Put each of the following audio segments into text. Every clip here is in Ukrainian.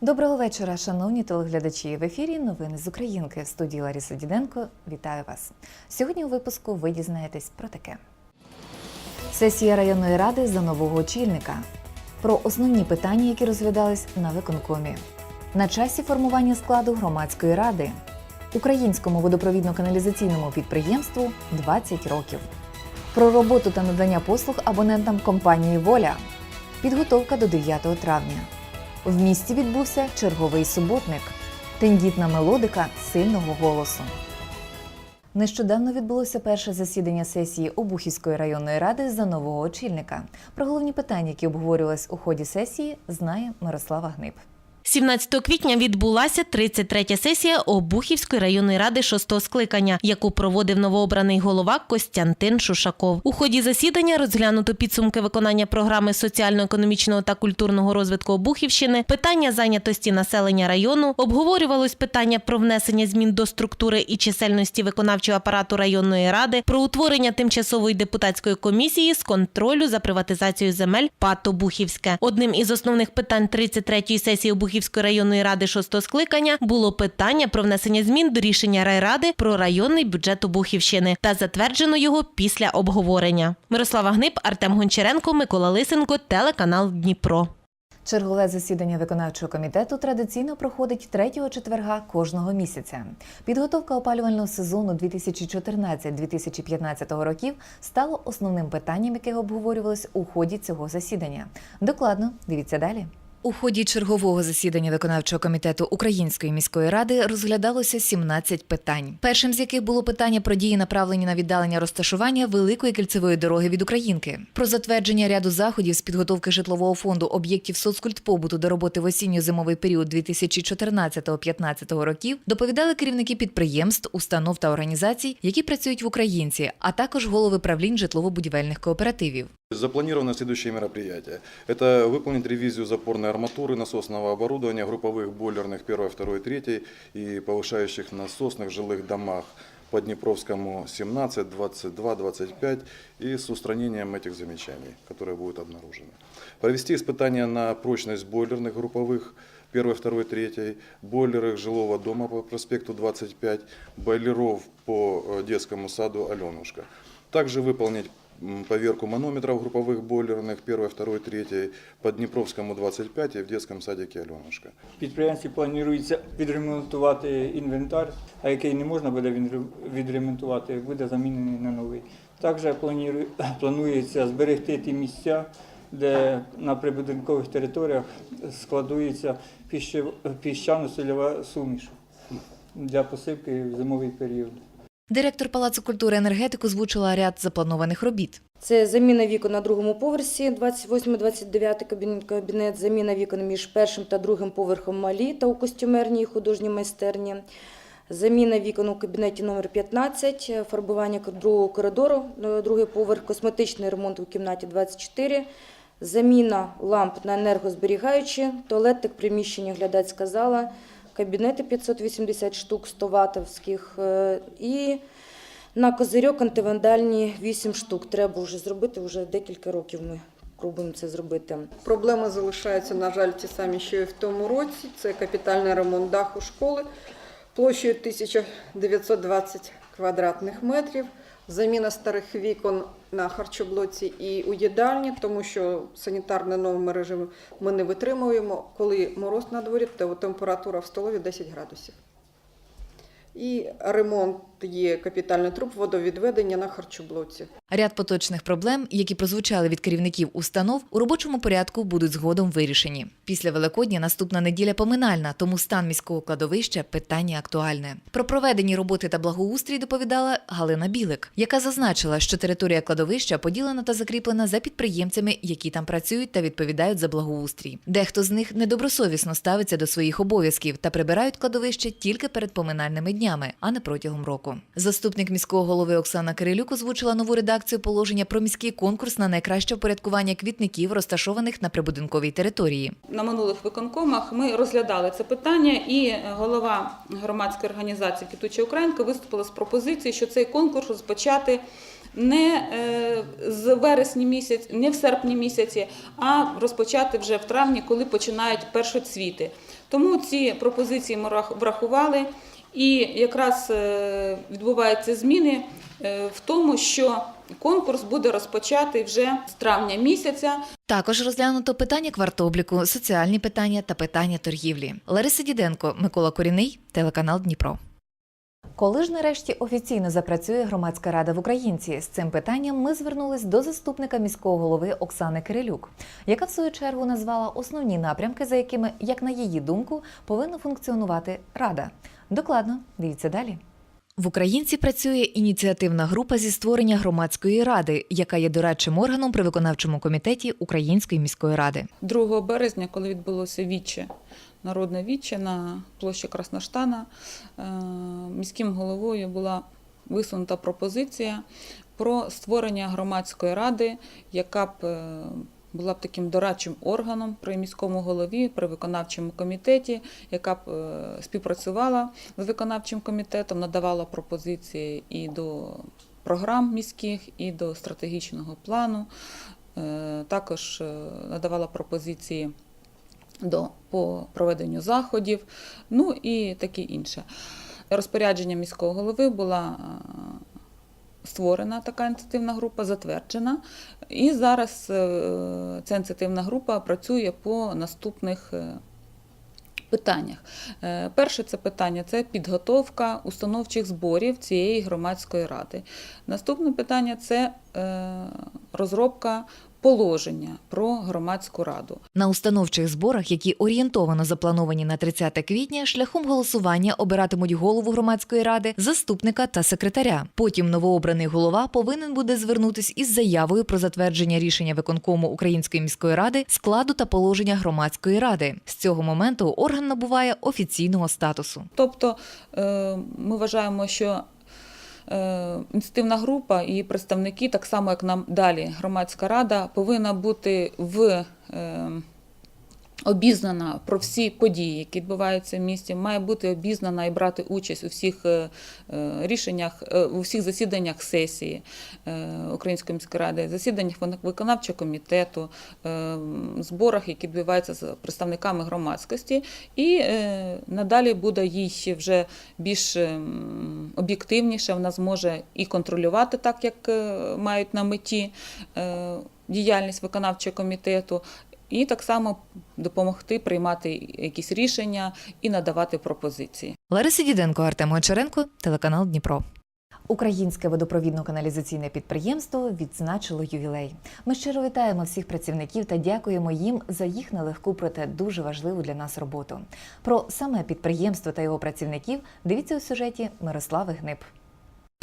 Доброго вечора, шановні телеглядачі. В ефірі новини з Українки в студії Лариса Діденко. Вітаю вас. Сьогодні у випуску ви дізнаєтесь про таке: сесія районної ради за нового очільника, про основні питання, які розглядались на виконкомі, на часі формування складу громадської ради, українському водопровідно-каналізаційному підприємству 20 років, про роботу та надання послуг абонентам компанії Воля, підготовка до 9 травня. В місті відбувся черговий суботник, тендітна мелодика сильного голосу. Нещодавно відбулося перше засідання сесії Обухівської районної ради за нового очільника. Про головні питання, які обговорювались у ході сесії, знає Мирослава Гниб. 17 квітня відбулася 33-я сесія Обухівської районної ради шостого скликання, яку проводив новообраний голова Костянтин Шушаков. У ході засідання розглянуто підсумки виконання програми соціально-економічного та культурного розвитку Обухівщини, питання зайнятості населення району, обговорювалось питання про внесення змін до структури і чисельності виконавчого апарату районної ради, про утворення тимчасової депутатської комісії з контролю за приватизацією земель ПАТ Обухівське. Одним із основних питань 33-ї сесії Обухівської районної ради шостого скликання було питання про внесення змін до рішення райради про районний бюджет Обухівщини та затверджено його після обговорення. Мирослава Гниб, Артем Гончаренко, Микола Лисенко, телеканал Дніпро. Чергове засідання виконавчого комітету традиційно проходить третього четверга кожного місяця. Підготовка опалювального сезону 2014-2015 років стало основним питанням, яке обговорювалось у ході цього засідання. Докладно дивіться далі. У ході чергового засідання виконавчого комітету Української міської ради розглядалося 17 питань. Першим з яких було питання про дії, направлені на віддалення розташування великої кільцевої дороги від Українки, про затвердження ряду заходів з підготовки житлового фонду об'єктів соцкультпобуту до роботи в осінньо-зимовий період 2014-2015 років. Доповідали керівники підприємств, установ та організацій, які працюють в Українці, а також голови правлінь житлово-будівельних кооперативів. Запланировано следующие мероприятия. Это выполнить ревизию запорной арматуры, насосного оборудования, групповых бойлерных 1, 2, 3 и повышающих насосных жилых домах по Днепровскому 17, 22, 25 и с устранением этих замечаний, которые будут обнаружены. Провести испытания на прочность бойлерных групповых 1, 2, 3, бойлеры жилого дома по проспекту 25, бойлеров по э, детскому саду Аленушка. Также выполнить поверку манометров групповых бойлерных 1, 2, 3 по Днепровскому 25 и в детском садике Аленушка. Підприємстві планується відремонтувати інвентар, а який не можна буде відремонтувати, буде замінений на новий. Також планується зберегти ті місця, де на прибудинкових територіях складується піщано-сольова суміш для посипки в зимовий період. Директор Палацу культури енергетику звучила ряд запланованих робіт. Це заміна вікон на другому поверсі, 28-29 кабінет, заміна вікон між першим та другим поверхом малі та у костюмерній і художній майстерні. Заміна вікон у кабінеті номер 15, фарбування другого коридору, е, другий поверх, косметичний ремонт у кімнаті 24, заміна ламп на енергозберігаючі, туалетик, приміщення, глядацька зала, кабінети 580 штук, 100 ватовських е, і на козирьок антивандальні 8 штук. Треба вже зробити, вже декілька років ми пробуємо це зробити. Проблеми залишаються, на жаль, ті самі, що і в тому році. Це капітальний ремонт даху школи площею 1920 квадратних метрів, заміна старих вікон на харчоблоці і у їдальні, тому що санітарні норми режиму ми не витримуємо. Коли мороз на дворі, то температура в столові 10 градусів. І ремонт є капітальний труб водовідведення на харчоблоці. Ряд поточних проблем, які прозвучали від керівників установ, у робочому порядку будуть згодом вирішені. Після Великодня наступна неділя поминальна, тому стан міського кладовища питання актуальне. Про проведені роботи та благоустрій доповідала Галина Білик, яка зазначила, що територія кладовища поділена та закріплена за підприємцями, які там працюють та відповідають за благоустрій. Дехто з них недобросовісно ставиться до своїх обов'язків та прибирають кладовище тільки перед поминальними днями. Днями, а не протягом року. Заступник міського голови Оксана Кирилюк озвучила нову редакцію положення про міський конкурс на найкраще впорядкування квітників, розташованих на прибудинковій території. На минулих виконкомах ми розглядали це питання, і голова громадської організації Квітуча Українка виступила з пропозицією, що цей конкурс розпочати не е, з вересня місяць, не в серпні місяці, а розпочати вже в травні, коли починають першоцвіти. Тому ці пропозиції ми врахували, і якраз е, відбуваються зміни е, в тому, що конкурс буде розпочатий вже з травня місяця. Також розглянуто питання квартобліку, соціальні питання та питання торгівлі. Лариса Діденко, Микола Коріний, телеканал Дніпро. Коли ж нарешті офіційно запрацює громадська рада в Українці, з цим питанням ми звернулись до заступника міського голови Оксани Кирилюк, яка в свою чергу назвала основні напрямки, за якими, як на її думку, повинна функціонувати рада. Докладно дивіться далі. В Українці працює ініціативна група зі створення громадської ради, яка є дорадчим органом при виконавчому комітеті Української міської ради. 2 березня, коли відбулося віче, народне віче на площі Красноштана, е, міським головою була висунута пропозиція про створення громадської ради, яка б е, була б таким дорадчим органом при міському голові, при виконавчому комітеті, яка б е, співпрацювала з виконавчим комітетом, надавала пропозиції і до програм міських, і до стратегічного плану. Е, Також е, надавала пропозиції до, по проведенню заходів, ну і таке інше. Розпорядження міського голови була створена така ініціативна група, затверджена. І зараз е, ця ініціативна група працює по наступних е, питаннях. Е, Перше це питання це підготовка установчих зборів цієї громадської ради. Наступне питання це розробка положення про громадську раду. На установчих зборах, які орієнтовано заплановані на 30 квітня, шляхом голосування обиратимуть голову громадської ради, заступника та секретаря. Потім новообраний голова повинен буде звернутись із заявою про затвердження рішення виконкому Української міської ради, складу та положення громадської ради. З цього моменту орган набуває офіційного статусу. Тобто е, ми вважаємо, що ініціативна група і представники, так само як нам далі громадська рада, повинна бути в. Обізнана про всі події, які відбуваються в місті, має бути обізнана і брати участь у всіх е, е, рішеннях, е, у всіх засіданнях сесії Української міської ради, засіданнях виконавчого комітету, зборах, які відбуваються з представниками громадськості, і надалі буде їй вже більш ем, об'єктивніше. Вона зможе і контролювати так, як мають на меті діяльність виконавчого комітету. І так само допомогти приймати якісь рішення і надавати пропозиції. Лариса Діденко, Артем Гончаренко, телеканал Дніпро. Українське водопровідно-каналізаційне підприємство відзначило ювілей. Ми щиро вітаємо всіх працівників та дякуємо їм за їх нелегку, проте дуже важливу для нас роботу. Про саме підприємство та його працівників дивіться у сюжеті Мирослави Гниб.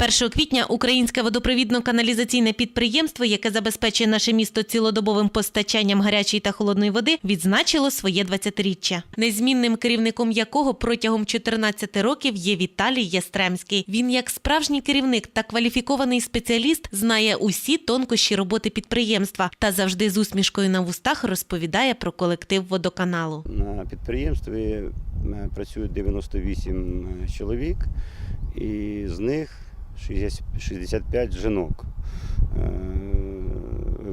1 квітня українське водопровідно-каналізаційне підприємство, яке забезпечує наше місто цілодобовим постачанням гарячої та холодної води, відзначило своє 20-річчя. Незмінним керівником якого протягом 14 років є Віталій Ястремський. Він, як справжній керівник та кваліфікований спеціаліст, знає усі тонкощі роботи підприємства та завжди з усмішкою на вустах розповідає про колектив водоканалу. На підприємстві е, працює 98 чоловік, і з них 60 65 жінок.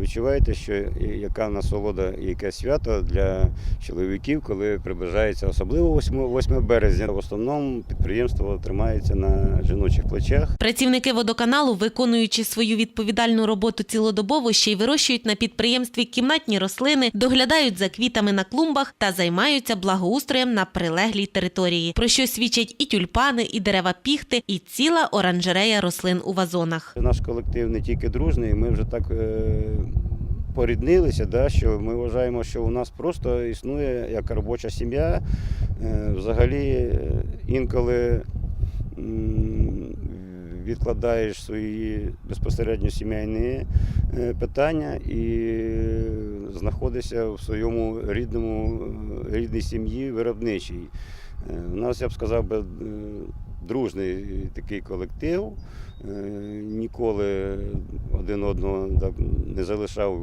Відчуваєте, що яка насолода, яке свято для чоловіків, коли приближається особливо 8, 8 березня. В основному підприємство тримається на жіночих плечах. Працівники водоканалу, виконуючи свою відповідальну роботу цілодобово, ще й вирощують на підприємстві кімнатні рослини, доглядають за квітами на клумбах та займаються благоустроєм на прилеглій території, про що свідчать і тюльпани, і дерева піхти, і ціла оранжерея рослин у вазонах. Наш колектив не тільки дружний, ми вже так е, поріднилися, да, що ми вважаємо, що у нас просто існує як робоча сім'я. Е, взагалі, е, інколи відкладаєш свої безпосередньо сімейні е, питання і знаходишся в своєму рідному, рідній сім'ї виробничій. У нас, я б сказав, дружний такий колектив. Е, Ніколи один одного не залишав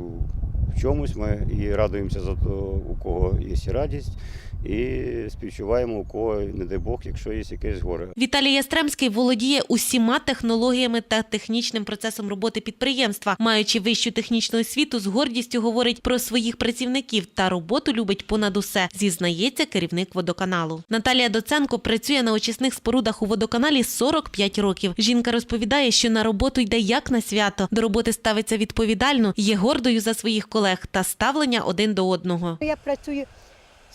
в чомусь. Ми і радуємося за те, у кого є радість, і співчуваємо, у кого, не дай Бог, якщо є якесь горе. Віталій Ястремський володіє усіма технологіями та технічним процесом роботи підприємства. Маючи вищу технічну освіту, з гордістю говорить про своїх працівників та роботу любить понад усе, зізнається керівник водоканалу. Наталія Доценко працює на очисних спорудах у водоканалі 45 років. Жінка розповідає, що на роботу йде як на свято. До роботи ставиться відповідально, є гордою за своїх колег та ставлення один до одного. Я працюю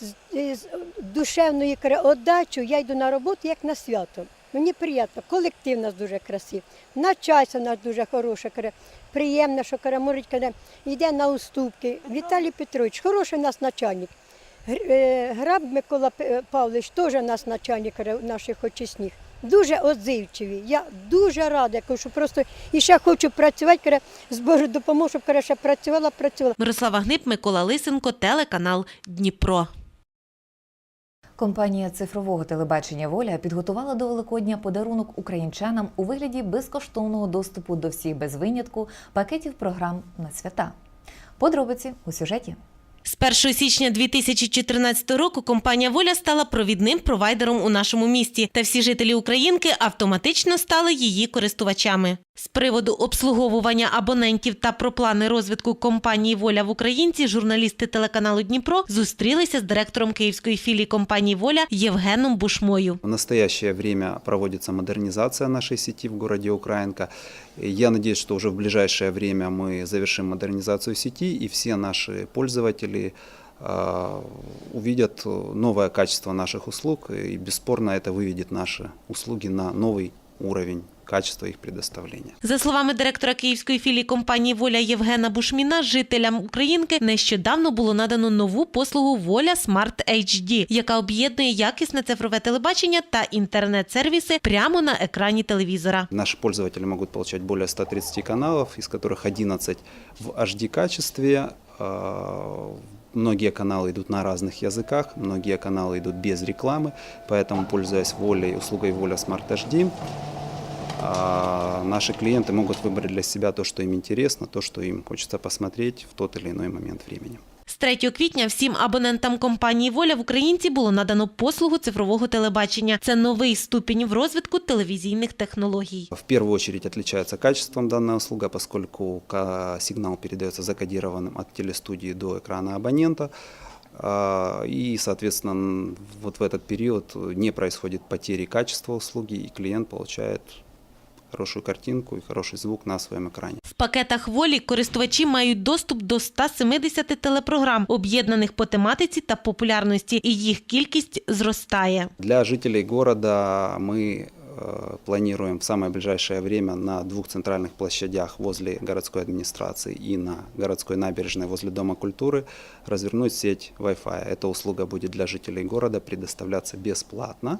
з, з душевною кра- я йду на роботу як на свято. Мені приємно, колектив у нас дуже красивий, начальство у нас дуже хороше, приємно, що кара, йде на уступки. Віталій Петрович, хороший у нас начальник. Е, Граб Микола е, Павлович теж у нас начальник наших очисних. Дуже отзивчиві. Я дуже рада, що просто і ще хочу працювати, з Божою допомогою, щоб ще працювала, працювала. Мирослава Гнип, Микола Лисенко, телеканал Дніпро. Компанія цифрового телебачення Воля підготувала до Великодня подарунок українчанам у вигляді безкоштовного доступу до всіх без винятку пакетів програм на свята. Подробиці у сюжеті. З 1 січня 2014 року компанія Воля стала провідним провайдером у нашому місті, та всі жителі Українки автоматично стали її користувачами. З приводу обслуговування абонентів та про плани розвитку компанії Воля в Українці журналісти телеканалу Дніпро зустрілися з директором київської філії компанії Воля Євгеном Бушмою. В настоящее время проводится модернизация нашей сети в городе Украинка. И Я надеюсь, что уже в ближайшее время мы завершим модернизацию сети, и все наши пользователи э, увидят новое качество наших услуг, и бесспорно это выведет наши услуги на новый уровень качества их предоставления. За словами директора київської філії компанії Воля Євгена Бушміна, жителям Українки нещодавно було надано нову послугу Воля Смарт HD, яка об'єднує якісне цифрове телебачення та інтернет-сервіси прямо на екрані телевізора. Наши пользователи могут получать более 130 каналов, из которых 11 в HD-качестве. Э, Многие каналы идут на разных языках, многие каналы идут без рекламы, поэтому, пользуясь волей, услугой Воля Smart HD, а, наши клиенты могут выбрать для себя то, что им интересно, то, что им хочется посмотреть в тот или иной момент времени. З 3 квітня всім абонентам компанії Воля в Українці було надано послугу цифрового телебачення. Це новий ступінь в розвитку телевізійних технологій. В первую очередь отличается качеством данная услуга, поскольку ка- сигнал передается закодированным от телестудии до экрана абонента. А, И, соответственно, н- вот в этот период не происходит потери качества услуги, и клиент получает хорошую картинку и хороший звук на своем экране. В пакетах волі користувачі мають доступ до 170 телепрограм, об'єднаних по тематиці та популярності, і їх кількість зростає. Для жителей города мы э, планируем в самое ближайшее время на двух центральных площадях возле городской администрации и на городской набережной возле Дома культуры развернуть сеть Wi-Fi. Эта услуга будет для жителей города предоставляться бесплатно.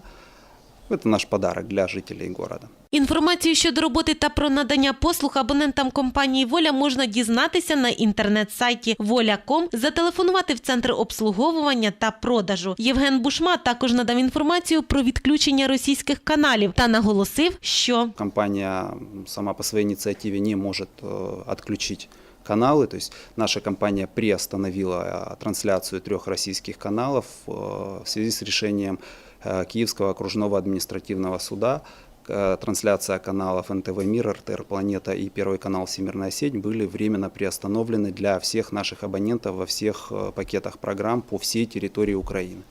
Это наш подарок для жителей города. Інформацію щодо роботи та про надання послуг абонентам компанії Воля можна дізнатися на інтернет-сайті воля.ком, зателефонувати в центр обслуговування та продажу. Євген Бушма також надав інформацію про відключення російських каналів та наголосив, що Компания м, сама по своей инициативе не может э, отключить каналы. То есть наша компания приостановила э, трансляцию трех российских каналов э, в связи с решением э, Киевского окружного административного суда. Э, Трансляция каналов НТВ Мир, РТР Планета и Первый канал Всемирная сеть были временно приостановлены для всех наших абонентов во всех э, пакетах программ по всей территории Украины.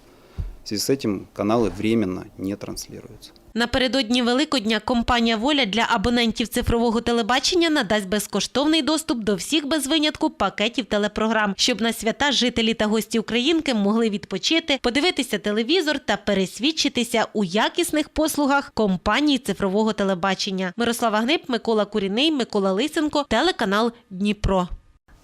В связи с этим каналы временно не транслируются. Напередодні Великодня компанія Воля для абонентів цифрового телебачення надасть безкоштовний доступ до всіх без винятку пакетів телепрограм, щоб на свята жителі та гості Українки могли відпочити, подивитися телевізор та пересвідчитися у якісних послугах компанії цифрового телебачення. Мирослава Гнип, Микола Куріний, Микола Лисенко, телеканал Дніпро.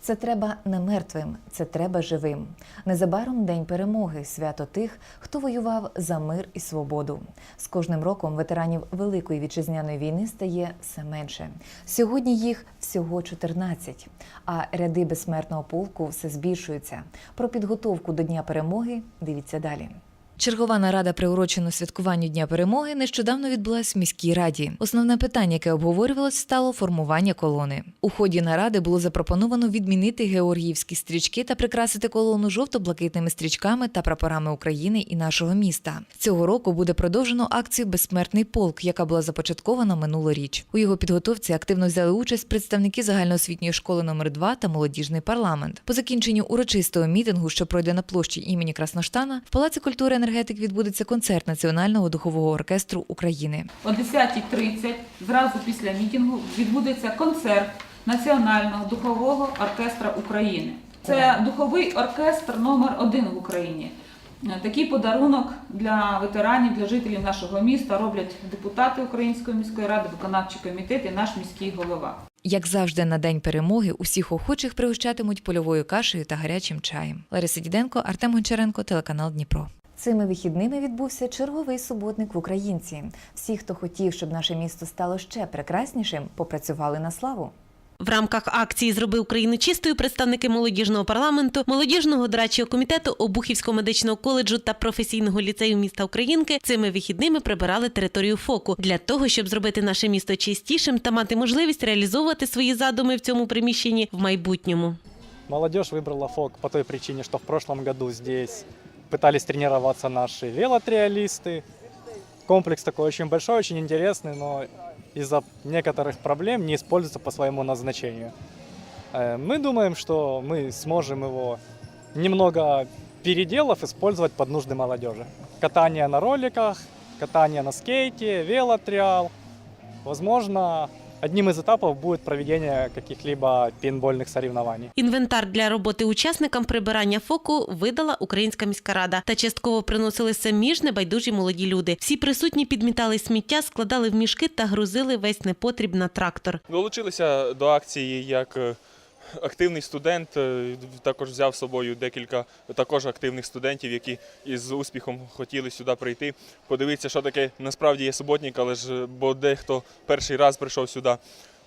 Це треба не мертвим, це треба живим. Незабаром день перемоги, свято тих, хто воював за мир і свободу. З кожним роком ветеранів Великої вітчизняної війни стає все менше. Сьогодні їх всього 14, а ряди безсмертного полку все збільшуються. Про підготовку до Дня перемоги дивіться далі. Чергова нарада, приурочена святкуванню Дня перемоги, нещодавно відбулась в міській раді. Основне питання, яке обговорювалось, стало формування колони. У ході наради було запропоновано відмінити георгіївські стрічки та прикрасити колону жовто-блакитними стрічками та прапорами України і нашого міста. Цього року буде продовжено акцію Безсмертний полк, яка була започаткована минулоріч. У його підготовці активно взяли участь представники загальноосвітньої школи номер 2 та молодіжний парламент. По закінченню урочистого мітингу, що пройде на площі імені Красноштана, в Палаці культури енергетик відбудеться концерт Національного духового оркестру України. О 10.30 зразу після мітингу відбудеться концерт Національного духового оркестра України. Це духовий оркестр номер один в Україні. Такий подарунок для ветеранів, для жителів нашого міста роблять депутати Української міської ради, виконавчий комітет і наш міський голова. Як завжди, на день перемоги усіх охочих пригощатимуть польовою кашею та гарячим чаєм. Лариса Діденко, Артем Гончаренко, телеканал Дніпро. Цими вихідними відбувся черговий суботник в Українці. Всі, хто хотів, щоб наше місто стало ще прекраснішим, попрацювали на славу. В рамках акції Зроби Україну чистою представники молодіжного парламенту, молодіжного дорадчого комітету Обухівського медичного коледжу та професійного ліцею міста Українки цими вихідними прибирали територію ФОКу для того, щоб зробити наше місто чистішим та мати можливість реалізовувати свої задуми в цьому приміщенні в майбутньому. Молодежь выбрала ФОК по той причине, что в прошлом году здесь пытались тренироваться наши велотриалисты. Комплекс такой очень большой, очень интересный, но из-за некоторых проблем не используется по своему назначению. Э, Мы думаем, что мы сможем его немного переделав использовать под нужды молодежи. Катание на роликах, катание на скейте, велотриал. Возможно, одним из этапов будет проведение каких-либо пейнтбольных соревнований. Інвентар для роботи учасникам прибирання ФОКу видала Українська міська рада та частково приносили самі ж небайдужі молоді люди. Всі присутні підмітали сміття, складали в мішки та грузили весь непотріб на трактор. Долучилися до акції як е, активний студент. е, Також взяв з собою декілька також активних студентів, які із успіхом хотіли сюди прийти, подивитися, що таке насправді є суботник, але ж е, бо дехто перший раз прийшов сюди.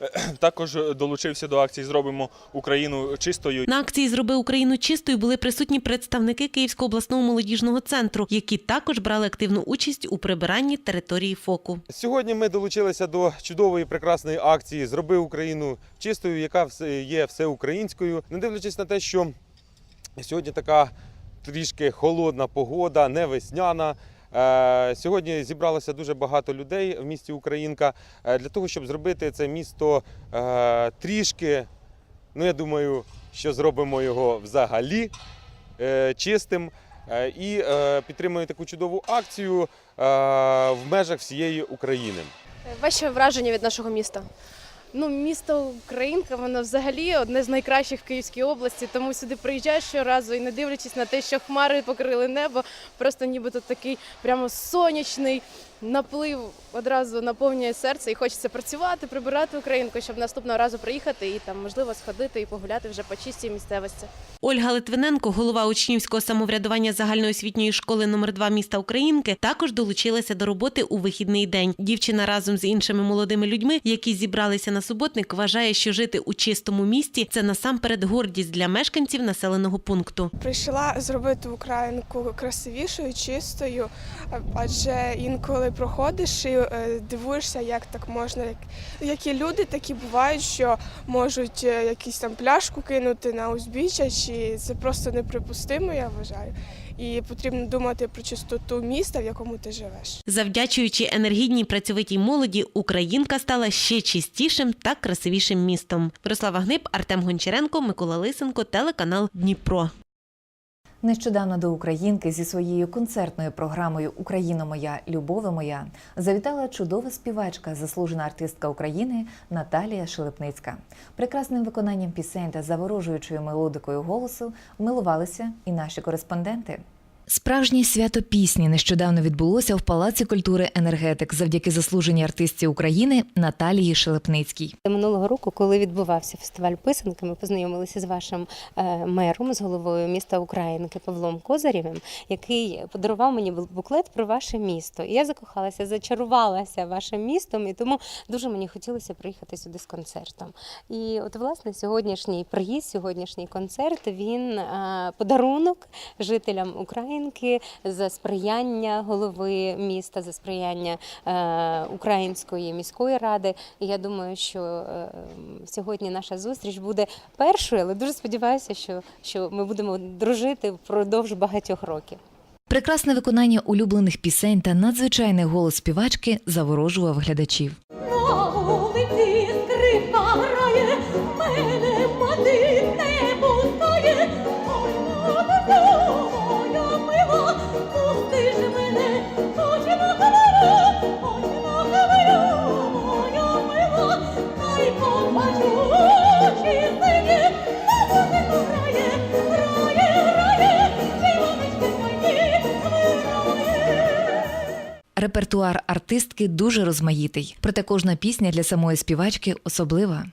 Також долучився до акції Зробимо Україну чистою. На акції Зроби Україну чистою були присутні представники Київського обласного молодіжного центру, які також брали активну участь у прибиранні території ФОКу. Сьогодні ми долучилися до чудової прекрасної акції Зроби Україну чистою, яка все- є всеукраїнською. Не дивлячись на те, що сьогодні така трішки холодна погода, не весняна. Е, Сьогодні зібралося дуже багато людей в місті Українка е, для того, щоб зробити це місто е, трішки. Ну, я думаю, що зробимо його взагалі чистим. І підтримую таку чудову акцію в межах всієї України. Ваші враження від нашого міста? Ну, місто Українка, воно взагалі одне з найкращих в Київській області, тому сюди приїжджаєш щоразу і не дивлячись на те, що хмари покрили небо, просто нібито такий прямо сонячний наплив одразу наповнює серце і хочеться працювати, прибирати Українку, щоб наступного разу приїхати і там можливо сходити і погуляти вже по чистій місцевості. Ольга Литвиненко, голова учнівського самоврядування загальноосвітньої школи номер 2 міста Українки, також долучилася до роботи у вихідний день. Дівчина разом з іншими молодими людьми, які зібралися на суботник, вважає, що жити у чистому місті це насамперед гордість для мешканців населеного пункту. Прийшла зробити Українку красивішою, чистою, адже інколи проходиш і е, дивуєшся, як так можна, як, які люди такі бувають, що можуть е, якусь там пляшку кинути на узбіччя, чи це просто неприпустимо, я вважаю. І потрібно думати про чистоту міста, в якому ти живеш. Завдячуючи енергійній працьовитій молоді, Українка стала ще чистішим та красивішим містом. Мирослава Гниб, Артем Гончаренко, Микола Лисенко, телеканал Дніпро. Нещодавно до Українки зі своєю концертною програмою Україна моя, любове моя завітала чудова співачка, заслужена артистка України Наталія Шелепницька. Прекрасним виконанням пісень та заворожуючою мелодикою голосу милувалися і наші кореспонденти. Справжнє свято пісні нещодавно відбулося в Палаці культури енергетик завдяки заслуженій артистці України Наталії Шелепницькій. Минулого року, коли відбувався фестиваль писанки, ми познайомилися з вашим е, мером, з головою міста Українки Павлом Козарєвим, який подарував мені буклет про ваше місто. І я закохалася, зачарувалася вашим містом, і тому дуже мені хотілося приїхати сюди з концертом. І от власне сьогоднішній приїзд, сьогоднішній концерт він е, подарунок жителям України. Підтримки, за сприяння голови міста, за сприяння е, української міської ради. І я думаю, що е, сьогодні наша зустріч буде першою, але дуже сподіваюся, що, що ми будемо дружити впродовж багатьох років. Прекрасне виконання улюблених пісень та надзвичайний голос співачки заворожував глядачів. Репертуар артистки дуже розмаїтий, проте кожна пісня для самої співачки особлива.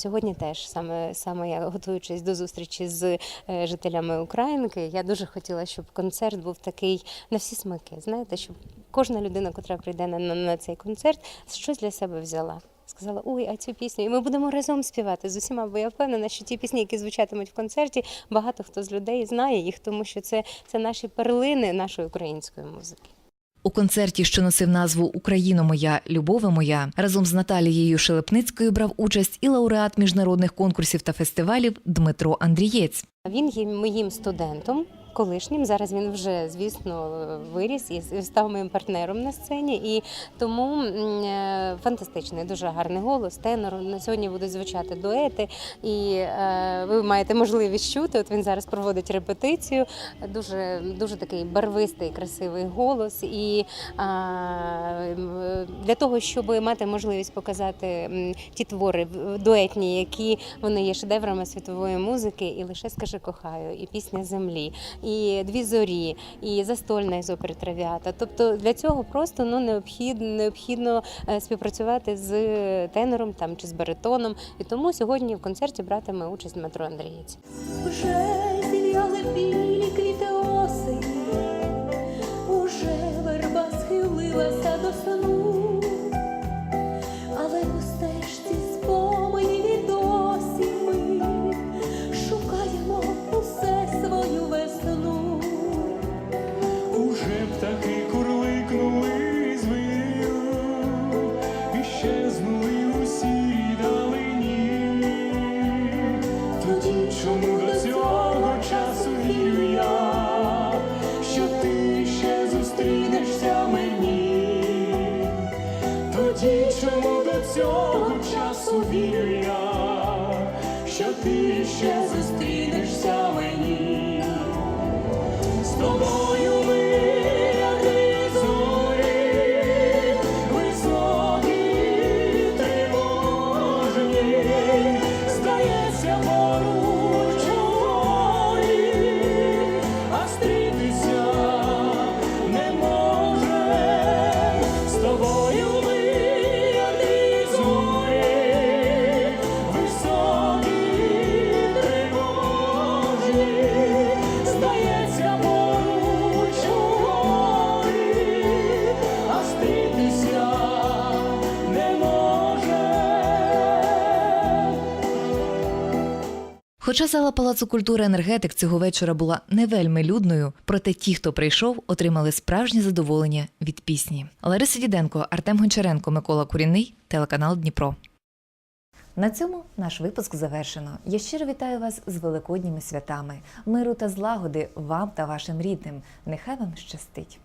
Сьогодні теж саме саме я готуючись до зустрічі з е, жителями Українки, я дуже хотіла, щоб концерт був такий на всі смаки. Знаєте, щоб кожна людина, яка прийде на, на, на цей концерт, щось для себе взяла. Сказала, ой, а цю пісню, і ми будемо разом співати з усіма, бо я впевнена, що ті пісні, які звучатимуть в концерті, багато хто з людей знає їх, тому що це, це наші перлини нашої української музики. У концерті, що носив назву Україно моя, любове моя, разом з Наталією Шелепницькою брав участь і лауреат міжнародних конкурсів та фестивалів Дмитро Андрієць. Він є моїм студентом. Колишнім зараз він вже, звісно, виріс і став моїм партнером на сцені. І тому е, фантастичний, дуже гарний голос. Тенор на сьогодні будуть звучати дуети, і е, ви маєте можливість чути. От він зараз проводить репетицію. Дуже дуже такий барвистий, красивий голос. І для того, щоб мати можливість показати ті твори дуетні, які вони є шедеврами світової музики, і лише скажи кохаю, і пісня землі, і дві зорі, і застольна із опери Травіата. Тобто для цього просто ну необхідно необхідно співпрацювати з тенором там чи з баритоном. І тому сьогодні в концерті братиме участь Дмитро Андрієць. Вже білі зустрінешся мені? Тоді чому до цього часу вірю я, що ти ще зустрінешся мені? З тобою Хоча зала Палацу культури енергетик цього вечора була не вельми людною, проте ті, хто прийшов, отримали справжнє задоволення від пісні. Лариса Діденко, Артем Гончаренко, Микола Курінний, телеканал Дніпро. На цьому наш випуск завершено. Я щиро вітаю вас з великодніми святами, миру та злагоди вам та вашим рідним. Нехай вам щастить.